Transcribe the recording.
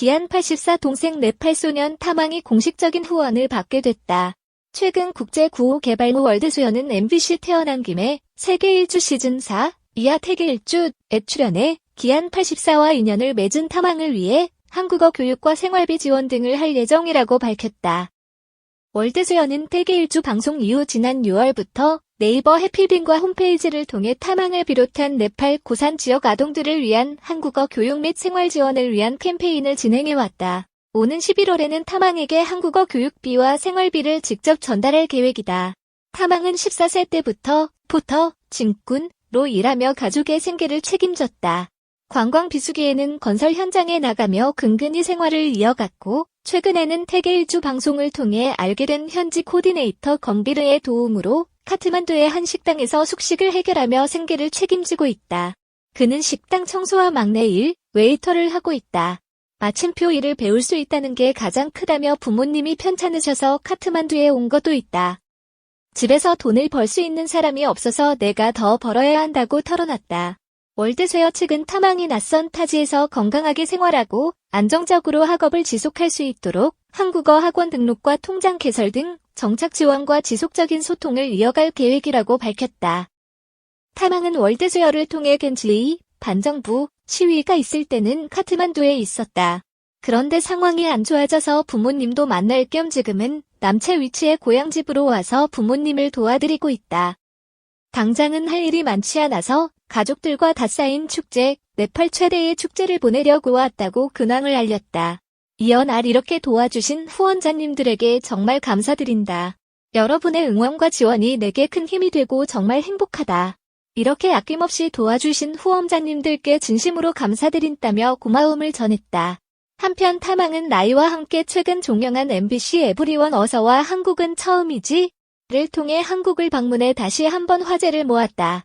기안 84 동생 네팔 소년 탐항이 공식적인 후원을 받게 됐다. 최근 국제 구호 개발 후 월드수연은 MBC 태어난 김에 세계 일주 시즌 4 이하 태계 일주에 출연해 기안 84와 인연을 맺은 탐항을 위해 한국어 교육과 생활비 지원 등을 할 예정이라고 밝혔다. 월드수연은 태계 일주 방송 이후 지난 6월부터 네이버 해피빈과 홈페이지를 통해 탐항을 비롯한 네팔 고산 지역 아동들을 위한 한국어 교육 및 생활 지원을 위한 캠페인을 진행해왔다. 오는 11월에는 탐항에게 한국어 교육비와 생활비를 직접 전달할 계획이다. 탐항은 14세 때부터 포터, 짐꾼로 일하며 가족의 생계를 책임졌다. 관광 비수기에는 건설 현장에 나가며 근근히 생활을 이어갔고 최근에는 태계 일주 방송을 통해 알게 된 현지 코디네이터 건비르의 도움으로 카트만두의 한 식당에서 숙식을 해결하며 생계를 책임지고 있다. 그는 식당 청소와 막내 일, 웨이터를 하고 있다. 마침표 일을 배울 수 있다는 게 가장 크다며 부모님이 편찮으셔서 카트만두에 온 것도 있다. 집에서 돈을 벌 수 있는 사람이 없어서 내가 더 벌어야 한다고 털어놨다. 월드쉐어 측은 탐항이 낯선 타지에서 건강하게 생활하고 안정적으로 학업을 지속할 수 있도록 한국어 학원 등록과 통장 개설 등 정착 지원과 지속적인 소통을 이어갈 계획이라고 밝혔다. 탐항은 월드쉐어를 통해 겐즐리, 반정부, 시위가 있을 때는 카트만두에 있었다. 그런데 상황이 안 좋아져서 부모님도 만날 겸 지금은 남체 위치의 고향집으로 와서 부모님을 도와드리고 있다. 당장은 할 일이 많지 않아서 가족들과 다 쌓인 축제, 네팔 최대의 축제를 보내려고 왔다고 근황을 알렸다. 이어 날 이렇게 도와주신 후원자님들에게 정말 감사드린다. 여러분의 응원과 지원이 내게 큰 힘이 되고 정말 행복하다. 이렇게 아낌없이 도와주신 후원자님들께 진심으로 감사드린다며 고마움을 전했다. 한편 탐항은 나이와 함께 최근 종영한 MBC 에브리원 어서와 한국은 처음이지? 를 통해 한국을 방문해 다시 한번 화제를 모았다.